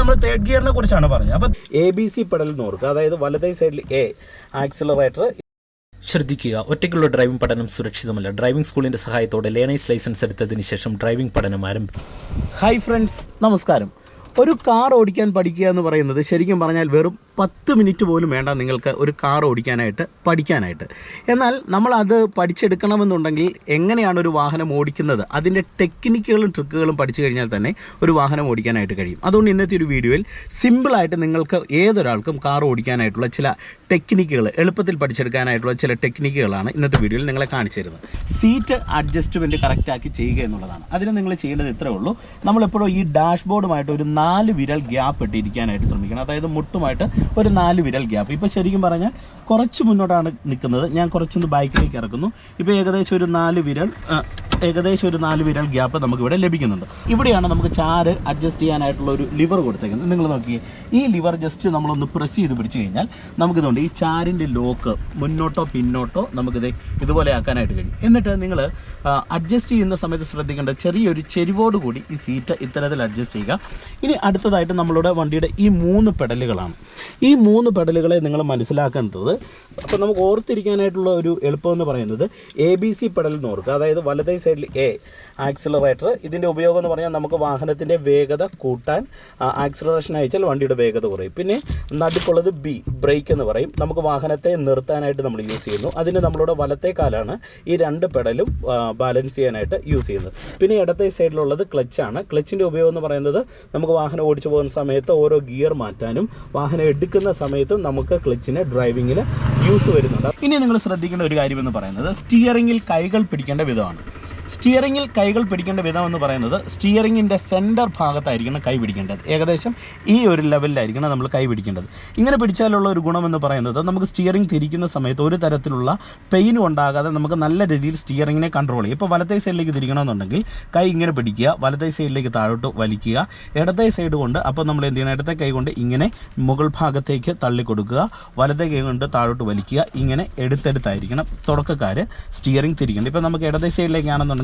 നമ്മൾ തേർഡ് ഗിയറിനെ കുറിച്ചാണ് പറഞ്ഞത്. അപ്പം എ ബി സി പെഡൽ നോർക്ക് അതായത് വലതേ സൈഡിൽ എ ആക്സിലറേറ്റർ ശ്രദ്ധിക്കുക ഒറ്റയ്ക്കുള്ള ഡ്രൈവിംഗ് പഠനം സുരക്ഷിതമല്ല. ഡ്രൈവിംഗ് സ്കൂളിന്റെ സഹായത്തോടെ ലേണേഴ്സ് ലൈസൻസ് എടുത്തതിന് ശേഷം ഡ്രൈവിംഗ് പഠനം ആരംഭിക്കും ഹായ് ഫ്രണ്ട്സ് നമസ്കാരം. ഒരു കാർ ഓടിക്കാൻ പഠിക്കുക എന്ന് പറയുന്നത് ശരിക്കും പറഞ്ഞാൽ വെറും പത്ത് മിനിറ്റ് പോലും വേണ്ട നിങ്ങൾക്ക് ഒരു കാർ ഓടിക്കാനായിട്ട് പഠിക്കാനായിട്ട്. എന്നാൽ നമ്മൾ അത് പഠിച്ചെടുക്കണമെന്നുണ്ടെങ്കിൽ എങ്ങനെയാണ് ഒരു വാഹനം ഓടിക്കുന്നത്? അതിന്റെ ടെക്നിക്കുകളും ട്രിക്കുകളും പഠിച്ചു കഴിഞ്ഞാൽ തന്നെ ഒരു വാഹനം ഓടിക്കാനായിട്ട് കഴിയും. അതുകൊണ്ട് ഇന്നത്തെ ഒരു വീഡിയോയിൽ സിമ്പിളായിട്ട് നിങ്ങൾക്ക് ഏതൊരാൾക്കും കാർ ഓടിക്കാനായിട്ടുള്ള ചില ടെക്നിക്കുകൾ എളുപ്പത്തിൽ പഠിച്ചെടുക്കാനായിട്ടുള്ള ചില ടെക്നിക്കുകളാണ് ഇന്നത്തെ വീഡിയോയിൽ നിങ്ങളെ കാണിച്ചു തരുന്നത് സീറ്റ് അഡ്ജസ്റ്റ്മെന്റ് കറക്റ്റാക്കി ചെയ്യുക എന്നുള്ളതാണ്. അതിന് നിങ്ങൾ ചെയ്യേണ്ടത് ഇത്രേ ഉള്ളൂ. നമ്മളെപ്പോഴും ഈ ഡാഷ്ബോർഡുമായിട്ട് ഒരു നാല് വിരൽ ഗ്യാപ്പ് ഇട്ടിരിക്കാനായിട്ട് ശ്രമിക്കണം. അതായത് മുട്ടുമായിട്ട് ഒരു നാല് വിരൽ ഗ്യാപ്പ്. ഇപ്പോൾ ശരിക്കും പറഞ്ഞാൽ കുറച്ച് മുന്നോട്ടാണ് നിൽക്കുന്നത്. ഞാൻ കുറച്ചൊന്ന് ബൈക്കിലേക്ക് ഇറക്കുന്നു. ഇപ്പോൾ ഏകദേശം ഒരു നാല് വിരൽ ഏകദേശം ഒരു നാല് വിരൽ ഗ്യാപ്പ് നമുക്ക് ഇവിടെ ലഭിക്കുന്നുണ്ട്. ഇവിടെയാണ് നമുക്ക് ചാറ് അഡ്ജസ്റ്റ് ചെയ്യാനായിട്ടുള്ള ഒരു ലിവർ കൊടുത്തേക്കുന്നത്. നിങ്ങൾ നോക്കിയേ ഈ ലിവർ ജസ്റ്റ് നമ്മളൊന്ന് പ്രസ് ചെയ്ത് പിടിച്ചു കഴിഞ്ഞാൽ നമുക്കിതുകൊണ്ട് ഈ ചാരിന്റെ ലോക്ക് മുന്നോട്ടോ പിന്നോട്ടോ നമുക്കിത് ഇതുപോലെ ആക്കാനായിട്ട് കഴിയും. എന്നിട്ട് നിങ്ങൾ അഡ്ജസ്റ്റ് ചെയ്യുന്ന സമയത്ത് ശ്രദ്ധിക്കേണ്ട ചെറിയൊരു ചെരിവോട് കൂടി ഈ സീറ്റ് ഇത്തരത്തിൽ അഡ്ജസ്റ്റ് ചെയ്യുക. ഇനി അടുത്തതായിട്ട് നമ്മളുടെ വണ്ടിയുടെ ഈ മൂന്ന് പെഡലുകളാണ് ഈ മൂന്ന് പെഡലുകളെ നിങ്ങൾ മനസ്സിലാക്കേണ്ടത് അപ്പോൾ നമുക്ക് ഓർത്തിരിക്കാനായിട്ടുള്ള ഒരു എളുപ്പം എന്ന് പറയുന്നത് എ ബി സി പെഡൽ ഓർക്കുക. അതായത് വലതേ സൈഡിൽ എ ആക്സിലറേറ്റർ ഇതിന്റെ ഉപയോഗം എന്ന് പറഞ്ഞാൽ നമുക്ക് വാഹനത്തിന്റെ വേഗത കൂട്ടാൻ ആക്സിലറേഷൻ അയച്ചാൽ വണ്ടിയുടെ വേഗത കുറയും. പിന്നെ നടുക്കുള്ളത് ബി ബ്രേക്ക് എന്ന് പറയും. നമുക്ക് വാഹനത്തെ നിർത്താനായിട്ട് നമ്മൾ യൂസ് ചെയ്യുന്നു. അതിന് നമ്മളുടെ വലത്തെ കാലാണ് ഈ രണ്ട് പെഡലും ബാലൻസ് ചെയ്യാനായിട്ട് യൂസ് ചെയ്യുന്നത്. പിന്നെ ഇടത്തെ സൈഡിലുള്ളത് ക്ലച്ചാണ് ക്ലച്ചിന്റെ ഉപയോഗം എന്ന് പറയുന്നത് നമുക്ക് വാഹനം ഓടിച്ചു പോകുന്ന സമയത്ത് ഓരോ ഗിയർ മാറ്റാനും വാഹനം എടുക്കുന്ന സമയത്തും നമുക്ക് ക്ലച്ചിനെ ഡ്രൈവിങ്ങിന് യൂസ് വരുന്നുണ്ട്. ഇനി നിങ്ങൾ ശ്രദ്ധിക്കേണ്ട ഒരു കാര്യമെന്ന് പറയുന്നത് സ്റ്റിയറിങ്ങിൽ കൈകൾ പിടിക്കേണ്ട വിധമാണ്. സ്റ്റിയറിങ്ങിൽ കൈകൾ പിടിക്കേണ്ട വിധം എന്ന് പറയുന്നത് സ്റ്റിയറിങ്ങിന്റെ സെന്റർ ഭാഗത്തായിരിക്കണം കൈ പിടിക്കേണ്ടത്. ഏകദേശം ഈ ഒരു ലെവലിലായിരിക്കണം നമ്മൾ കൈ പിടിക്കേണ്ടത്. ഇങ്ങനെ പിടിച്ചാലുള്ള ഒരു ഗുണമെന്ന് പറയുന്നത് നമുക്ക് സ്റ്റിയറിംഗ് തിരിക്കുന്ന സമയത്ത് ഒരു തരത്തിലുള്ള പെയിനും ഉണ്ടാകാതെ നമുക്ക് നല്ല രീതിയിൽ സ്റ്റിയറിങ്ങിനെ കൺട്രോൾ ചെയ്യും ഇപ്പോൾ വലത്തേ സൈഡിലേക്ക് തിരിക്കണമെന്നുണ്ടെങ്കിൽ കൈ ഇങ്ങനെ പിടിക്കുക വലത്തേ സൈഡിലേക്ക് താഴോട്ട് വലിക്കുക ഇടത്തേ സൈഡ് കൊണ്ട് അപ്പോൾ നമ്മൾ എന്ത് ചെയ്യണം? ഇടത്തെ കൈ കൊണ്ട് ഇങ്ങനെ മുകൾ ഭാഗത്തേക്ക് തള്ളിക്കൊടുക്കുക വലത്തെ കൈ കൊണ്ട് താഴോട്ട് വലിക്കുക ഇങ്ങനെ എടുത്തെടുത്തായിരിക്കണം തുടക്കക്കാർ സ്റ്റിയറിംഗ് തിരിക്കേണ്ടത്. ഇപ്പോൾ നമുക്ക് ഇടത്തെ സൈഡിലേക്കാണെന്നുണ്ടെങ്കിൽ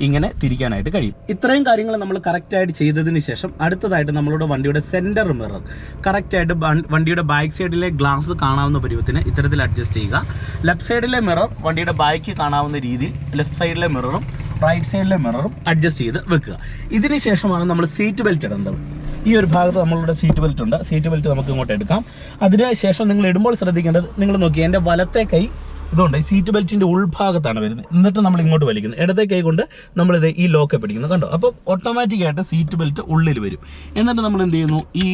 ഇങ്ങനെ തിരിക്കാനായിട്ട് കഴിയും. ഇത്രയും കാര്യങ്ങൾ നമ്മൾ കറക്റ്റായിട്ട് ചെയ്തതിന് ശേഷം അടുത്തതായിട്ട് നമ്മളുടെ വണ്ടിയുടെ സെന്റർ മിറർ കറക്റ്റായിട്ട് വണ്ടിയുടെ ബാക്ക് സൈഡിലെ ഗ്ലാസ് കാണാവുന്ന പരുവത്തിന് ഇത്തരത്തിൽ അഡ്ജസ്റ്റ് ചെയ്യുക. ലെഫ്റ്റ് സൈഡിലെ മിറർ വണ്ടിയുടെ ബാക്ക് കാണാവുന്ന രീതിയിൽ ലെഫ്റ്റ് സൈഡിലെ മിററും റൈറ്റ് സൈഡിലെ മിററും അഡ്ജസ്റ്റ് ചെയ്ത് വെക്കുക. ഇതിന് ശേഷമാണ് നമ്മൾ സീറ്റ് ബെൽറ്റ് ഇടേണ്ടത്. ഈ ഒരു ഭാഗത്ത് നമ്മളുടെ സീറ്റ് ബെൽറ്റ് ഉണ്ട്. സീറ്റ് ബെൽറ്റ് നമുക്ക് ഇങ്ങോട്ട് എടുക്കാം. അതിന് ശേഷം നിങ്ങൾ ഇടുമ്പോൾ ശ്രദ്ധിക്കേണ്ടത് നിങ്ങൾ നോക്കി എന്റെ വലത്തെ കൈ ഇതുകൊണ്ട് ഈ സീറ്റ് ബെൽറ്റിന്റെ ഉൾഭാഗത്താണ് വരുന്നത്. എന്നിട്ട് നമ്മൾ ഇങ്ങോട്ട് വലിക്കുന്നത് ഇടത്തെ കൈ കൊണ്ട് നമ്മളിത് ഈ ലോക്ക് പിടിക്കുന്നു. കണ്ടോ? അപ്പോൾ ഓട്ടോമാറ്റിക്കായിട്ട് സീറ്റ് ബെൽറ്റ് ഉള്ളിൽ വരും. എന്നിട്ട് നമ്മൾ എന്ത് ചെയ്യുന്നു? ഈ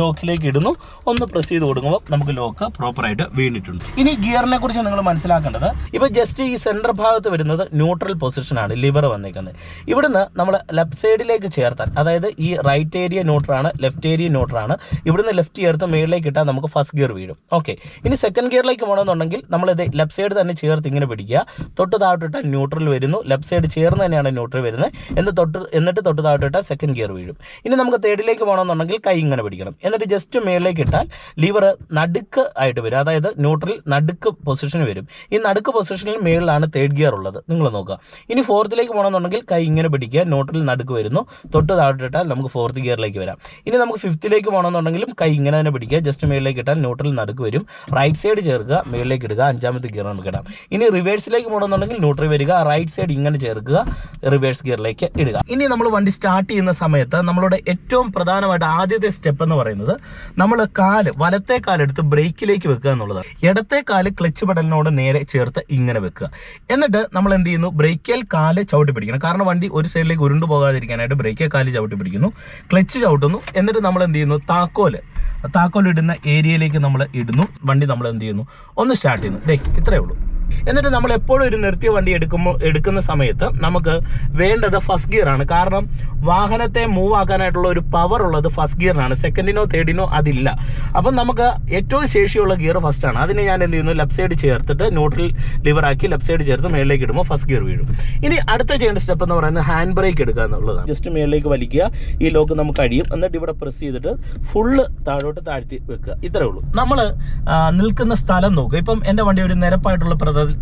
ലോക്കിലേക്ക് ഇടുന്നു. ഒന്ന് പ്രസ് ചെയ്ത് കൊടുക്കുമ്പോൾ നമുക്ക് ലോക്ക് പ്രോപ്പറായിട്ട് വീണിട്ടുണ്ട്. ഇനി ഗിയറിനെ കുറിച്ച് നിങ്ങൾ മനസ്സിലാക്കേണ്ടത് ഇപ്പോൾ ജസ്റ്റ് ഈ സെന്റർ ഭാഗത്ത് വരുന്നത് ന്യൂട്രൽ പൊസിഷനാണ് ലിവർ വന്നിരിക്കുന്നത് ഇവിടുന്ന് നമ്മൾ ലെഫ്റ്റ് സൈഡിലേക്ക് ചേർത്താൽ അതായത് ഈ റൈറ്റ് ഏരിയ ന്യൂട്രാണ് ലെഫ്റ്റ് ഏരിയ ന്യൂട്രാണ് ഇവിടുന്ന് ലെഫ്റ്റ് ചേർത്ത് മേളിലേക്ക് ഇട്ടാൽ നമുക്ക് ഫസ്റ്റ് ഗിയർ വീഴും. ഓക്കെ ഇനി സെക്കൻഡ് ഗിയറിലേക്ക് പോകണമെന്നുണ്ടെങ്കിൽ നമ്മളിത് ലെഫ്റ്റ് സൈഡ് തന്നെ ചേർത്ത് ഇങ്ങനെ പിടിക്കുക. തൊട്ട് താഴോട്ടിട്ടാൽ ന്യൂട്രൽ വരുന്നു. ലെഫ്റ്റ് സൈഡ് ചേർന്ന് തന്നെയാണ് ന്യൂട്രൽ വരുന്നത്. എന്ന് തൊട്ട് എന്നിട്ട് തൊട്ട് താഴോട്ടിട്ടാൽ സെക്കൻഡ് ഗിയർ വീഴും. ഇനി നമുക്ക് തേർഡിലേക്ക് പോകണമെന്നുണ്ടെങ്കിൽ കൈ ഇങ്ങനെ പിടിക്കണം. എന്നിട്ട് ജസ്റ്റ് മേളിലേക്ക് ഇട്ടാൽ ലിവർ നടുക്ക് ആയിട്ട് വരും. അതായത് ന്യൂട്രൽ നടുക്ക് പൊസിഷൻ വരും. ഈ നടുക്ക് പൊസിഷനിൽ മേളിലാണ് തേർഡ് ഗിയർ ഉള്ളത്. നിങ്ങൾ നോക്കുക. ഇനി ഫോർത്തിലേക്ക് പോകണമെന്നുണ്ടെങ്കിൽ കൈ ഇങ്ങനെ പിടിക്കുക. ന്യൂട്രൽ നടുക്ക് വരുന്നു. തൊട്ട് താഴോട്ടിട്ടാൽ നമുക്ക് ഫോർത്ത് ഗിയറിലേക്ക് വരാം. ഇനി നമുക്ക് ഫിഫ്ത്തിലേക്ക് പോകണമെന്നുണ്ടെങ്കിലും കൈ ഇങ്ങനെ തന്നെ പിടിക്കുക. ജസ്റ്റ് മേളിലേക്ക് ഇട്ടാൽ ന്യൂട്രൽ നടുക്ക് വരും. റൈറ്റ് സൈഡ് ചേർക്കുക. മേളിലേക്ക് ഇടുക. അഞ്ചാമത്തെ നമുക്ക് ഇടാം. ഇനി റിവേഴ്സിലേക്ക് പോകണമെന്നുണ്ടെങ്കിൽ ന്യൂട്രി വരിക റൈറ്റ് സൈഡ് ഇങ്ങനെ ചേർക്കുക റിവേഴ്സ് ഗിയറിലേക്ക് ഇടുക. ഇനി നമ്മൾ വണ്ടി സ്റ്റാർട്ട് ചെയ്യുന്ന സമയത്ത് നമ്മളുടെ ഏറ്റവും പ്രധാനമായിട്ട് ആദ്യത്തെ സ്റ്റെപ്പ് എന്ന് പറയുന്നത് നമ്മൾ കാൽ വലത്തെ കാലെടുത്ത് ബ്രേക്കിലേക്ക് വെക്കുക എന്നുള്ളതാണ്. ഇടത്തെ കാൽ ക്ലച്ച് പെടലിനോട് നേരെ ചേർത്ത് ഇങ്ങനെ വെക്കുക. എന്നിട്ട് നമ്മൾ എന്ത് ചെയ്യുന്നു? ബ്രേക്കിൽ കാൽ ചവിട്ടി പിടിക്കണം. കാരണം വണ്ടി ഒരു സൈഡിലേക്ക് ഉരുണ്ടു പോകാതിരിക്കാനായിട്ട് ബ്രേക്കിൽ കാൽ ചവിട്ടി പിടിക്കുന്നു. ക്ലച്ച് ചവിട്ടുന്നു. എന്നിട്ട് നമ്മൾ എന്ത് ചെയ്യുന്നു? താക്കോൽ. താക്കോൽ ഇടുന്ന ഏരിയയിലേക്ക് നമ്മൾ ഇടുന്നു. വണ്ടി നമ്മൾ എന്ത് ചെയ്യുന്നു? ഒന്ന് സ്റ്റാർട്ട് ചെയ്യുന്നു. ഇത്രയേ ഉള്ളൂ. എന്നിട്ട് നമ്മൾ എപ്പോഴും ഒരു നിർത്തിയ വണ്ടി എടുക്കുമ്പോൾ എടുക്കുന്ന സമയത്ത് നമുക്ക് വേണ്ടത് ഫസ്റ്റ് ഗിയർ ആണ്. കാരണം വാഹനത്തെ മൂവ് ആക്കാനായിട്ടുള്ള ഒരു പവർ ഉള്ളത് ഫസ്റ്റ് ഗിയറിനാണ് സെക്കൻഡിനോ തേർഡിനോ അതില്ല. അപ്പം നമുക്ക് ഏറ്റവും ശേഷിയുള്ള ഗിയർ ഫസ്റ്റ് ആണ്. അതിന് ഞാൻ എന്ത് ചെയ്യുന്നു? ലെഫ്റ്റ് സൈഡ് ചേർത്തിട്ട് ന്യൂട്രൽ ലിവറാക്കി ലെഫ്റ്റ് സൈഡ് ചേർത്ത് മേളിലേക്ക് ഇടുമ്പോൾ ഫസ്റ്റ് ഗിയർ വീഴും. ഇനി അടുത്ത ചെയ്യേണ്ട സ്റ്റെപ്പ് എന്ന് പറയുന്നത് ഹാൻഡ് ബ്രേക്ക് എടുക്കുക എന്നുള്ളതാണ്. ജസ്റ്റ് മേളിലേക്ക് വലിക്കുക. ഈ ലോക്ക് നമുക്ക് അടിയും. എന്നിട്ട് ഇവിടെ പ്രസ് ചെയ്തിട്ട് ഫുള്ള് താഴോട്ട് താഴ്ത്തി വെക്കുക. ഇത്രേ ഉള്ളൂ. നമ്മൾ നിൽക്കുന്ന സ്ഥലം നോക്കുക. ഇപ്പം എന്റെ വണ്ടി ഒരു നിരപ്പായിട്ടുള്ള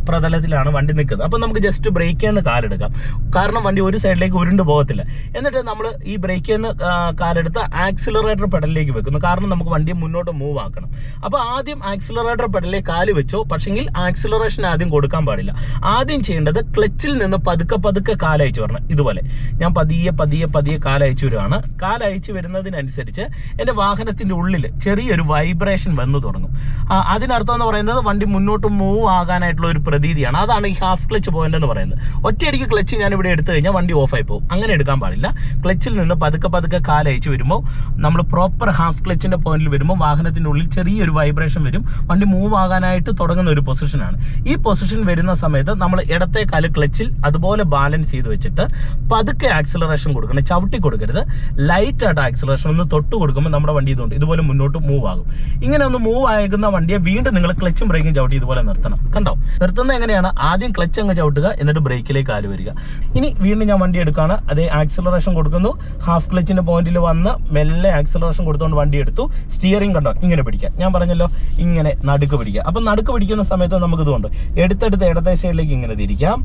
പ്രതലത്തിലാണ് വണ്ടി നിൽക്കുന്നത്. അപ്പം നമുക്ക് ജസ്റ്റ് ബ്രേക്ക് നിന്ന് കാലെടുക്കാം കാരണം വണ്ടി ഒരു സൈഡിലേക്ക് ഉരുണ്ട് പോകത്തില്ല. എന്നിട്ട് നമ്മൾ ഈ ബ്രേക്ക് ആ, കാലെടുത്ത് ആക്സിലറേറ്റർ പെഡലിലേക്ക് വെക്കുന്നു. കാരണം നമുക്ക് വണ്ടി മുന്നോട്ട് മൂവ് ആക്കണം. അപ്പോൾ ആദ്യം ആക്സിലറേറ്റർ പെഡലിലേക്ക് കാൽ വെച്ചോ. പക്ഷെങ്കിൽ ആക്സിലറേഷൻ ആദ്യം കൊടുക്കാൻ പാടില്ല. ആദ്യം ചെയ്യേണ്ടത് ക്ലച്ചിൽ നിന്ന് പതുക്കെ പതുക്കെ കാലയച്ചു വരണം. ഇതുപോലെ. ഞാൻ പതിയെ പതിയെ പതിയെ കാലയച്ചു വരുവാണ് കാലയച്ചു വരുന്നതിനനുസരിച്ച് എന്റെ വാഹനത്തിന്റെ ഉള്ളിൽ ചെറിയൊരു വൈബ്രേഷൻ വന്നു തുടങ്ങും. അതിനർത്ഥം എന്ന് പറയുന്നത് വണ്ടി മുന്നോട്ട് മൂവ് ആകാനായിട്ടുള്ള ഒരു പ്രതീതിയാണ്. അതാണ് ഈ ഹാഫ് ക്ലച്ച് പോയിന്റ് എന്ന് പറയുന്നത്. ഒറ്റയടിക്ക് ക്ലച്ച് ഞാൻ ഇവിടെ എടുത്തു കഴിഞ്ഞാൽ വണ്ടി ഓഫായി പോകും. അങ്ങനെ എടുക്കാൻ പാടില്ല. ക്ലച്ചിൽ നിന്ന് പതുക്കെ പതുക്കെ കാലയച്ച് വരുമ്പോൾ നമ്മൾ പ്രോപ്പർ ഹാഫ് ക്ലച്ചിന്റെ പോയിന്റിൽ വരുമ്പോൾ വാഹനത്തിന്റെ ഉള്ളിൽ ചെറിയൊരു വൈബ്രേഷൻ വരും. വണ്ടി മൂവ് ആകാനായിട്ട് തുടങ്ങുന്ന ഒരു പൊസിഷനാണ് ഈ പൊസിഷൻ വരുന്ന സമയത്ത് നമ്മൾ ഇടത്തെ കാൽ ക്ലച്ചിൽ അതുപോലെ ബാലൻസ് ചെയ്ത് വെച്ചിട്ട് പതുക്കെ ആക്സിലറേഷൻ കൊടുക്കണം. ചവിട്ടി കൊടുക്കരുത്. ലൈറ്റ് ആയിട്ട് ആക്സിലറേഷൻ ഒന്ന് തൊട്ട് കൊടുക്കുമ്പോൾ നമ്മുടെ വണ്ടി ഇതുകൊണ്ട് ഇതുപോലെ മുന്നോട്ട് മൂവ് ആകും. ഇങ്ങനെ ഒന്ന് മൂവ് ആകുന്ന വണ്ടിയെ വീണ്ടും നിങ്ങൾ ക്ലച്ചും ബ്രേക്കും ചവിട്ടി ഇതുപോലെ നിർത്തണം. കണ്ടോ? നിർത്തുന്നത് എങ്ങനെയാണ്? ആദ്യം ക്ലച്ച് അങ്ങ് ചവിട്ടുക എന്നിട്ട് ബ്രേക്കിലേക്ക് കാൽ വരിക. ഇനി വീണ്ടും ഞാൻ വണ്ടി എടുക്കുകയാണ് അതേ ആക്സിലറേഷൻ കൊടുക്കുന്നു. ഹാഫ് ക്ലച്ചിന്റെ പോയിന്റിൽ വന്ന് മെല്ലെ ആക്സിലറേഷൻ കൊടുത്തുകൊണ്ട് വണ്ടി എടുത്തു. സ്റ്റിയറിംഗ് കണ്ടോ? ഇങ്ങനെ പിടിക്കുക. ഞാൻ പറഞ്ഞല്ലോ ഇങ്ങനെ നടുക്ക് പിടിക്കുക. അപ്പം നടുക്ക് പിടിക്കുന്ന സമയത്ത് നമുക്ക് ഇതുകൊണ്ട് എടുത്തെടുത്ത് ഇടത്തെ സൈഡിലേക്ക് ഇങ്ങനെ തിരിക്കാം.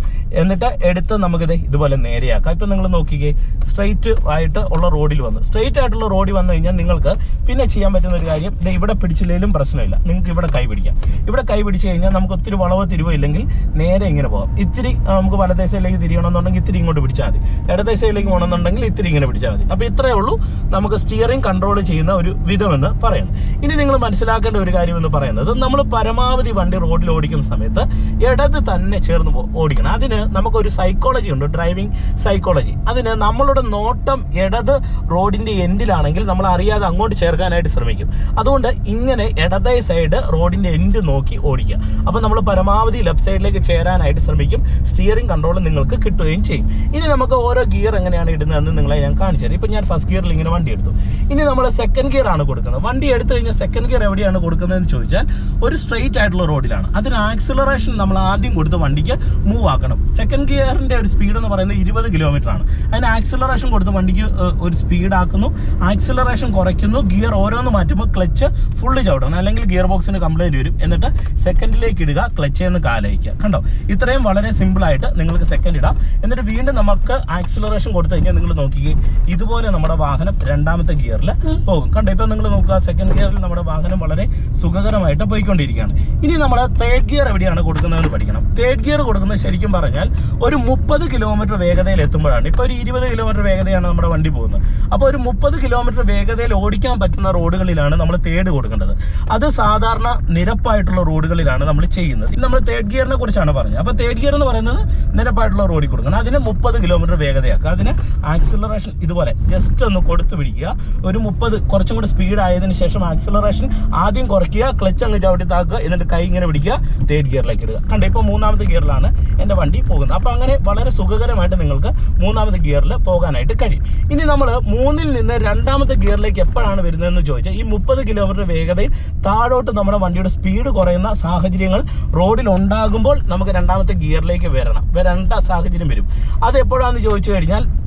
എന്നിട്ട് എടുത്ത് നമുക്കിത് ഇതുപോലെ നേരെയാക്കാം. ഇപ്പം നിങ്ങൾ നോക്കിക്കേ സ്ട്രെയിറ്റ് ആയിട്ട് ഉള്ള റോഡിൽ വന്നു. സ്ട്രെയിറ്റ് ആയിട്ടുള്ള റോഡിൽ വന്നു കഴിഞ്ഞാൽ നിങ്ങൾക്ക് പിന്നെ ചെയ്യാൻ പറ്റുന്ന ഒരു കാര്യം ഇവിടെ പിടിച്ചില്ലെങ്കിലും പ്രശ്നമില്ല. നിങ്ങൾക്ക് ഇവിടെ കൈ പിടിക്കാം. ഇവിടെ കൈ പിടിച്ചു കഴിഞ്ഞാൽ നമുക്ക് ഒത്തിരി വളവോ തിരിവോ ഇല്ലെങ്കിൽ നേരെ ഇങ്ങനെ പോകാം ഇത്തിരി നമുക്ക് വലത്തെ സൈഡിലേക്ക് തിരിയണമെന്നുണ്ടെങ്കിൽ ഇത്തിരി ഇങ്ങോട്ട് പിടിച്ചാൽ മതി. ഇടത്തെ സൈഡിലേക്ക് പോകണമെന്നുണ്ടെങ്കിൽ ഇത്തിരി ഇങ്ങനെ പിടിച്ചാൽ മതി. അപ്പോൾ ഇത്രയേ ഉള്ളൂ. നമുക്ക് സ്റ്റിയറിംഗ് കൺട്രോൾ ചെയ്യുന്ന ഒരു വിധമെന്ന് പറയുന്നത് ഇനി നിങ്ങൾ മനസ്സിലാക്കേണ്ട ഒരു കാര്യം എന്ന് പറയുന്നത് നമ്മൾ പരമാവധി വണ്ടി റോഡിൽ ഓടിക്കുന്ന സമയത്ത് ഇടത് തന്നെ ചേർന്ന് ഓടിക്കണം. അതിന് നമുക്കൊരു സൈക്കോളജി ഉണ്ട് ഡ്രൈവിംഗ് സൈക്കോളജി അതിന് നമ്മളുടെ നോട്ടം ഇടത് റോഡിന്റെ എൻഡിലാണെങ്കിൽ നമ്മൾ അറിയാതെ അങ്ങോട്ട് ചേർക്കാനായിട്ട് ശ്രമിക്കും. അതുകൊണ്ട് ഇങ്ങനെ ഇടതേ സൈഡ് റോഡിന്റെ എൻഡ് നോക്കി ഓടിക്കുക. അപ്പോൾ നമ്മൾ പരമാവധി ലെഫ്റ്റ് സൈഡിലേക്ക് ചേരാനായിട്ട് ശ്രമിക്കും. സ്റ്റിയറിംഗ് കൺട്രോൾ നിങ്ങൾക്ക് കിട്ടുകയും ചെയ്യും. ഇനി നമുക്ക് ഓരോ ഗിയർ എങ്ങനെയാണ് ഇടുന്നതെന്ന് നിങ്ങളെ ഞാൻ കാണിച്ചു തരാം. ഇപ്പം ഞാൻ ഫസ്റ്റ് ഗിയറിൽ ഇങ്ങനെ വണ്ടി എടുത്തു. ഇനി നമ്മൾ സെക്കൻഡ് ഗിയർ ആണ് കൊടുക്കുന്നത്. വണ്ടി എടുത്തു കഴിഞ്ഞാൽ സെക്കൻഡ് ഗിയർ എവിടെയാണ് കൊടുക്കുന്നതെന്ന് ചോദിച്ചാൽ ഒരു സ്ട്രെയിറ്റ് ആയിട്ടുള്ള റോഡിലാണ് അതിന് ആക്സിലറേഷൻ നമ്മൾ ആദ്യം കൊടുത്ത് വണ്ടിക്ക് മൂവ് ആക്കണം. സെക്കൻഡ് ഗിയറിന്റെ ഒരു സ്പീഡ് എന്ന് പറയുന്നത് ഇരുപത് കിലോമീറ്റർ ആണ്. അതിന് ആക്സിലറേഷൻ കൊടുത്ത് വണ്ടിക്ക് ഒരു സ്പീഡ് ആക്കുന്നു. ആക്സിലറേഷൻ കുറയ്ക്കുന്നു. ഗിയർ ഓരോന്ന് മാറ്റുമ്പോൾ ക്ലച്ച് ഫുള്ള് ചവിട്ടണം. അല്ലെങ്കിൽ ഗിയർ ബോക്സിന് കംപ്ലൈന്റ് വരും. എന്നിട്ട് സെക്കൻഡിലേക്ക് ഇടുക. ക്ലച്ച് എന്ന് കാലയിക്കുക കണ്ടോ? ഇത്രയും വളരെ സിമ്പിൾ ആയിട്ട് നിങ്ങൾക്ക് സെക്കൻഡ് ഇടാം. എന്നിട്ട് വീണ്ടും നമുക്ക് ആക്സിലറേഷൻ കൊടുത്തു കഴിഞ്ഞാൽ നിങ്ങൾ നോക്കിക്കേ ഇതുപോലെ നമ്മുടെ വാഹനം രണ്ടാമത്തെ ഗിയറിൽ പോകും. കണ്ടോ? ഇപ്പം നിങ്ങൾ നോക്കുക സെക്കൻഡ് ഗിയറിൽ നമ്മുടെ വാഹനം വളരെ സുഖകരമായിട്ട് പോയിക്കൊണ്ടിരിക്കുകയാണ്. ഇനി നമ്മൾ തേർഡ് ഗിയർ എവിടെയാണ് കൊടുക്കുന്നതെന്ന് പഠിക്കണം. തേർഡ് ഗിയർ കൊടുക്കുന്നത് ശരിക്കും പറഞ്ഞാൽ ഒരു മുപ്പത് കിലോമീറ്റർ വേഗതയിൽ എത്തുമ്പോഴാണ്. ഇപ്പോൾ ഒരു ഇരുപത് കിലോമീറ്റർ വേഗതയാണ് നമ്മുടെ വണ്ടി പോകുന്നത്. അപ്പോൾ ഒരു മുപ്പത് കിലോമീറ്റർ വേഗതയിൽ ഓടിക്കാൻ പറ്റുന്ന റോഡുകളിലാണ് നമ്മൾ തേർഡ് കൊടുക്കേണ്ടത്. അത് സാധാരണ നിരപ്പായിട്ടുള്ള റോഡുകളിലാണ് നമ്മൾ ചെയ്യുന്നത്. നമ്മൾ തേർഡ് ഗിയറിനെ കുറിച്ചാണ് പറഞ്ഞത്. അപ്പോൾ തേർഡ് ഗിയർ എന്ന് പറയുന്നത് നിരപ്പായിട്ടുള്ള റോഡിൽ കൊടുക്കണം. അതിന് മുപ്പത് കിലോമീറ്റർ വേഗതയാക്കുക. അതിന് ആക്സിലറേഷൻ ഇതുപോലെ ജസ്റ്റ് ഒന്ന് കൊടുത്തു പിടിക്കുക. ഒരു മുപ്പത് കുറച്ചും കൂടി സ്പീഡ് ആയതിനു ശേഷം ആക്സിലറേഷൻ ആദ്യം കുറയ്ക്കുക ക്ലച്ച് അങ്ങ് ചവിട്ടി താക്കുക എന്നിട്ട് കൈ ഇങ്ങനെ പിടിക്കുക തേർഡ് ഗിയറിലേക്ക് ഇടുക. കണ്ടോ ഇപ്പോൾ മൂന്നാമത്തെ ഗിയറിലാണ് എന്റെ വണ്ടി പോകുന്നത്. അപ്പോൾ അങ്ങനെ വളരെ സുഖകരമായിട്ട് നിങ്ങൾക്ക് മൂന്നാമത്തെ ഗിയറിൽ പോകാനായിട്ട് കഴിയും. ഇനി നമ്മൾ മൂന്നിൽ നിന്ന് രണ്ടാമത്തെ ഗിയറിലേക്ക് എപ്പോഴാണ് വരുന്നതെന്ന് ചോദിച്ചാൽ ഈ മുപ്പത് കിലോമീറ്റർ വേഗതയിൽ താഴോട്ട് നമ്മുടെ വണ്ടിയുടെ സ്പീഡ് കുറയുന്ന സാഹചര്യങ്ങൾ റോഡിൽ ഉണ്ടാകുമ്പോൾ നമുക്ക് രണ്ടാമത്തെ ഗിയറിലേക്ക് വരണം. വരേണ്ട സാഹചര്യം വരും. അത് എപ്പോഴാണെന്ന് ചോദിച്ചു കഴിഞ്ഞാൽ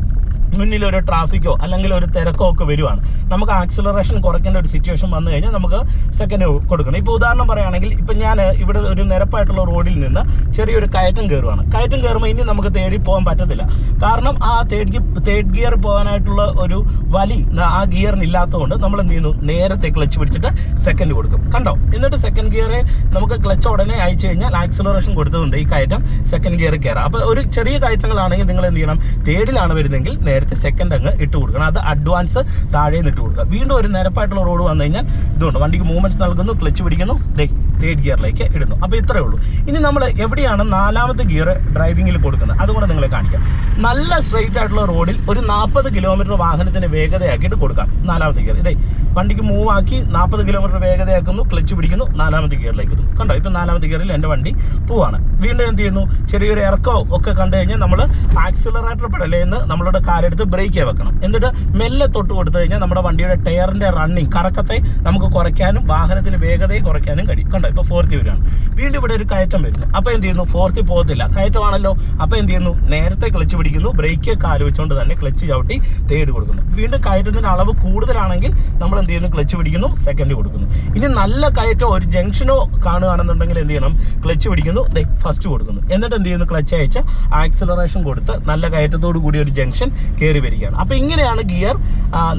മുന്നിൽ ഒരു ട്രാഫിക്കോ അല്ലെങ്കിൽ ഒരു തിരക്കോ ഒക്കെ വരുവാണ്. നമുക്ക് ആക്സിലറേഷൻ കുറയ്ക്കേണ്ട ഒരു സിറ്റുവേഷൻ വന്നു കഴിഞ്ഞാൽ നമുക്ക് സെക്കൻഡ് കൊടുക്കണം. ഇപ്പോൾ ഉദാഹരണം പറയുകയാണെങ്കിൽ ഇപ്പം ഞാൻ ഇവിടെ ഒരു നിരപ്പായിട്ടുള്ള റോഡിൽ നിന്ന് ചെറിയൊരു കയറ്റം കയറുവാണ്. കയറ്റം കയറുമ്പോൾ ഇനി നമുക്ക് തേടി പോകാൻ പറ്റത്തില്ല. കാരണം ആ തേർഡ് തേർഡ് ഗിയർ പോകാനായിട്ടുള്ള ഒരു വലി ആ ഗിയറിന് ഇല്ലാത്തതുകൊണ്ട് നമ്മൾ എന്ത് ചെയ്യുന്നു? നേരത്തെ ക്ലച്ച് പിടിച്ചിട്ട് സെക്കൻഡ് കൊടുക്കും. കണ്ടോ? എന്നിട്ട് സെക്കൻഡ് ഗിയറെ നമുക്ക് ക്ലച്ച് ഉടനെ അയച്ചു കഴിഞ്ഞാൽ ആക്സിലറേഷൻ കൊടുത്തതുകൊണ്ട് ഈ കയറ്റം സെക്കൻഡ് ഗിയർ കയറാം. അപ്പോൾ ഒരു ചെറിയ കയറ്റങ്ങളാണെങ്കിൽ നിങ്ങൾ എന്ത് ചെയ്യണം? തേർഡിലാണ് വരുന്നതെങ്കിൽ നേരത്തെ സെക്കൻഡ് അങ്ങ് ഇട്ട് കൊടുക്കണം. അത് അഡ്വാൻസ് താഴേന്ന് ഇട്ട് കൊടുക്കുക. വീണ്ടും ഒരു നിരപ്പായിട്ടുള്ള റോഡ് വന്നു കഴിഞ്ഞാൽ ഇതുകൊണ്ട് വണ്ടിക്ക് മൂവ്മെന്റ്സ് നൽകുന്നു ക്ലച്ച് പിടിക്കുന്നു. ദേ തേർഡ് ഗിയറിലേക്ക് ഇടുന്നു. അപ്പോൾ ഇത്രയേ ഉള്ളൂ. ഇനി നമ്മൾ എവിടെയാണ് നാലാമത്തെ ഗിയർ ഡ്രൈവിങ്ങിൽ കൊടുക്കുന്നത്? അതുകൊണ്ട് നിങ്ങളെ കാണിക്കാം. നല്ല സ്ട്രെയിറ്റ് ആയിട്ടുള്ള റോഡിൽ ഒരു നാൽപ്പത് കിലോമീറ്റർ വാഹനത്തിന് വേഗതയാക്കിയിട്ട് കൊടുക്കാം. നാലാമത്തെ ഗിയർ ഇതേ വണ്ടിക്ക് മൂവ് ആക്കി നാൽപ്പത് കിലോമീറ്റർ വേഗതയാക്കുന്നു ക്ലച്ച് പിടിക്കുന്നു നാലാമത്തെ ഗിയറിലേക്ക് ഇടുന്നു. കണ്ടോ? ഇപ്പം നാലാമത്തെ ഗിയറിൽ എന്റെ വണ്ടി പോവാണ്. വീണ്ടും എന്ത് ചെയ്യുന്നു? ചെറിയൊരു ഇറക്കോ ഒക്കെ കണ്ടു കഴിഞ്ഞാൽ നമ്മൾ ആക്സിലറേറ്റർ പെടലേന്ന് നമ്മളുടെ കാലെടുത്ത് ബ്രേക്ക് വെക്കണം. എന്നിട്ട് മെല്ലെ തൊട്ട് കൊടുത്തു കഴിഞ്ഞാൽ നമ്മുടെ വണ്ടിയുടെ ടയറിന്റെ റണ്ണിങ് കറക്കത്തെ നമുക്ക് കുറയ്ക്കാനും വാഹനത്തിന് വേഗതയെ കുറയ്ക്കാനും കഴിയും. ഇപ്പൊ ഇപ്പോൾ വരുവാണ് വരികയാണ് വീണ്ടും ഇവിടെ ഒരു കയറ്റം വരുന്നു. അപ്പോൾ എന്ത് ചെയ്യുന്നു? ഫോർത്തി പോകത്തില്ല. കയറ്റമാണല്ലോ. അപ്പോൾ എന്ത് ചെയ്യുന്നു? നേരത്തെ ക്ലച്ച് പിടിക്കുന്നു. ബ്രേക്ക് കാൽ വെച്ചുകൊണ്ട് തന്നെ ക്ലച്ച് ചവിട്ടി തേർഡ് കൊടുക്കുന്നു. വീണ്ടും കയറ്റത്തിന്റെ അളവ് കൂടുതലാണെങ്കിൽ നമ്മൾ എന്ത് ചെയ്യുന്നു? ക്ലച്ച് പിടിക്കുന്നു. സെക്കൻഡ് കൊടുക്കുന്നു. ഇനി നല്ല കയറ്റോ ഒരു ജംഗ്ഷനോ കാണുകയാണെന്നുണ്ടെങ്കിൽ എന്ത് ചെയ്യണം? ക്ലച്ച് പിടിക്കുന്നു. ഫസ്റ്റ് കൊടുക്കുന്നു. എന്നിട്ട് എന്ത് ചെയ്യുന്നു? ക്ലച്ച് അയച്ച് ആക്സിലറേഷൻ കൊടുത്ത് നല്ല കയറ്റത്തോടു കൂടി ഒരു ജംഗ്ഷൻ കയറി വരികയാണ്. അപ്പോൾ ഇങ്ങനെയാണ് ഗിയർ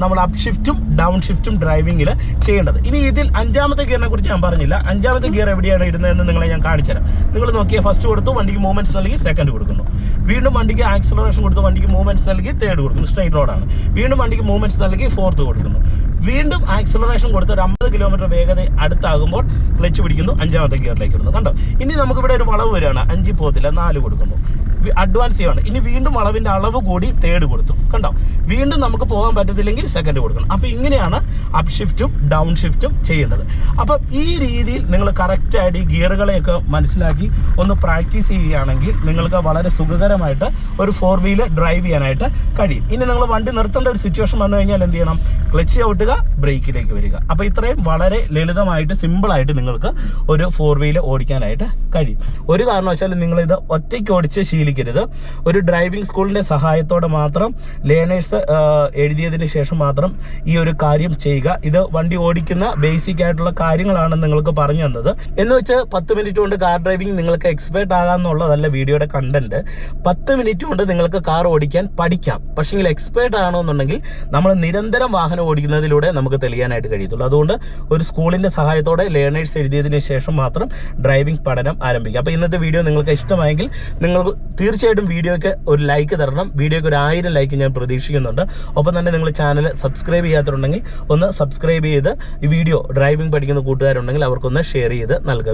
നമ്മൾ അപ് ഷിഫ്റ്റും ഡൗൺ ഷിഫ്റ്റും ഡ്രൈവിങ്ങിൽ ചെയ്യേണ്ടത്. ഇനി ഇതിൽ അഞ്ചാമത്തെ ഗിയറിനെ കുറിച്ച് ഞാൻ പറഞ്ഞില്ല. അഞ്ചാമത്തെ ഗിയർ എവിടെയാണ് ഇടുന്നതെന്ന് നിങ്ങളെ ഞാൻ കാണിച്ചുതരാം. നിങ്ങൾ നോക്കിയാൽ ഫസ്റ്റ് കൊടുത്തു വണ്ടിക്ക് മൂവ്മെന്റ്സ് നൽകി സെക്കൻഡ് കൊടുക്കുന്നു. വീണ്ടും വണ്ടിക്ക് ആക്സലറേഷൻ കൊടുത്ത് വണ്ടിക്ക് മൂവ്മെന്റ്സ് നൽകി തേർഡ് കൊടുക്കുന്നു. സ്ട്രൈറ്റ് റോഡാണ് വീണ്ടും വണ്ടിക്ക് മൂവ്മെന്റ്സ് നൽകി ഫോർത്ത് കൊടുക്കുന്നു. വീണ്ടും ആക്സലറേഷൻ കൊടുത്ത് ഒരു അമ്പത് കിലോമീറ്റർ വേഗത അടുത്താകുമ്പോൾ ക്ലച്ച് പിടിക്കുന്നു അഞ്ചാമത്തെ ഗിയറിലേക്ക് ഇടുന്നു. കണ്ടോ? ഇനി നമുക്കിവിടെ ഒരു വളവ് വരികയാണ്. അഞ്ച് പോകത്തില്ല നാല് കൊടുക്കുന്നു. അഡ്വാൻസ് ചെയ്യണം. ഇനി വീണ്ടും വളവിന്റെ അളവ് കൂടി തേർഡ് കൊടുത്തു. കണ്ടോ? വീണ്ടും നമുക്ക് പോകാൻ പറ്റത്തില്ലെങ്കിൽ സെക്കൻഡ് കൊടുക്കണം. അപ്പോൾ ഇങ്ങനെയാണ് അപ് ഷിഫ്റ്റും ഡൗൺ ഷിഫ്റ്റും ചെയ്യേണ്ടത്. അപ്പം ഈ രീതിയിൽ നിങ്ങൾ കറക്റ്റായിട്ട് ഈ ഗിയറുകളെയൊക്കെ മനസ്സിലാക്കി ഒന്ന് പ്രാക്ടീസ് ചെയ്യുകയാണെങ്കിൽ നിങ്ങൾക്ക് വളരെ സുഖകരമായിട്ട് ഒരു ഫോർ വീലർ ഡ്രൈവ് ചെയ്യാനായിട്ട് കഴിയും. ഇനി നിങ്ങൾ വണ്ടി നിർത്തേണ്ട ഒരു സിറ്റുവേഷൻ വന്നു കഴിഞ്ഞാൽ എന്ത് ചെയ്യണം? ക്ലച്ച് ഔട്ടുക ബ്രേക്കിലേക്ക് വരിക. അപ്പോൾ ഇത്രയും വളരെ ലളിതമായിട്ട് സിമ്പിളായിട്ട് നിങ്ങൾക്ക് ഒരു ഫോർ വീലർ ഓടിക്കാനായിട്ട് കഴിയും. ഒരു കാരണവശാലും നിങ്ങളിത് ഒറ്റയ്ക്ക് ഓടിച്ച് ശീലിക്കരുത് ഒരു ഡ്രൈവിംഗ് സ്കൂളിന്റെ സഹായത്തോടെ മാത്രം ലേണേഴ്സ് എഴുതിയതിന് ശേഷം മാത്രം ഈ ഒരു കാര്യം ചെയ്യുക. ഇത് വണ്ടി ഓടിക്കുന്ന ബേസിക് ആയിട്ടുള്ള കാര്യങ്ങളാണ് നിങ്ങൾക്ക് പറഞ്ഞു തന്നത്. എന്ന് വെച്ച് പത്ത് മിനിറ്റ് കൊണ്ട് കാർ ഡ്രൈവിംഗ് നിങ്ങൾക്ക് എക്സ്പേർട്ട് ആകാമെന്നുള്ളതല്ല വീഡിയോയുടെ കണ്ടന്റ് പത്ത് മിനിറ്റ് കൊണ്ട് നിങ്ങൾക്ക് കാർ ഓടിക്കാൻ പഠിക്കാം. പക്ഷേ എക്സ്പേർട്ട് ആണോന്നുണ്ടെങ്കിൽ നമ്മൾ നിരന്തരം വാഹനം ഓടിക്കുന്നതിലൂടെ നമുക്ക് തെളിയാനായിട്ട് കഴിയത്തുള്ളൂ. അതുകൊണ്ട് ഒരു സ്കൂളിന്റെ സഹായത്തോടെ ലേണേഴ്സ് എഴുതിയതിന് ശേഷം മാത്രം ഡ്രൈവിംഗ് പഠനം ആരംഭിക്കുക. അപ്പോൾ ഇന്നത്തെ വീഡിയോ നിങ്ങൾക്ക് ഇഷ്ടമായെങ്കിൽ നിങ്ങൾ തീർച്ചയായിട്ടും വീഡിയോയ്ക്ക് ഒരു ലൈക്ക് തരണം. വീഡിയോയ്ക്ക് ഒരു ആയിരം ലൈക്ക് ഞാൻ പ്രതീക്ഷിക്കുന്നുണ്ട്. ഒപ്പം തന്നെ നിങ്ങൾ ചാനൽ സബ്സ്ക്രൈബ് ചെയ്യാത്തുണ്ടെങ്കിൽ ഒന്ന് സബ്സ്ക്രൈബ് ചെയ്ത് ഈ വീഡിയോ ഡ്രൈവിംഗ് പഠിക്കുന്ന കൂട്ടുകാരുണ്ടെങ്കിൽ അവർക്കൊന്ന് ഷെയർ ചെയ്ത് നൽകുക.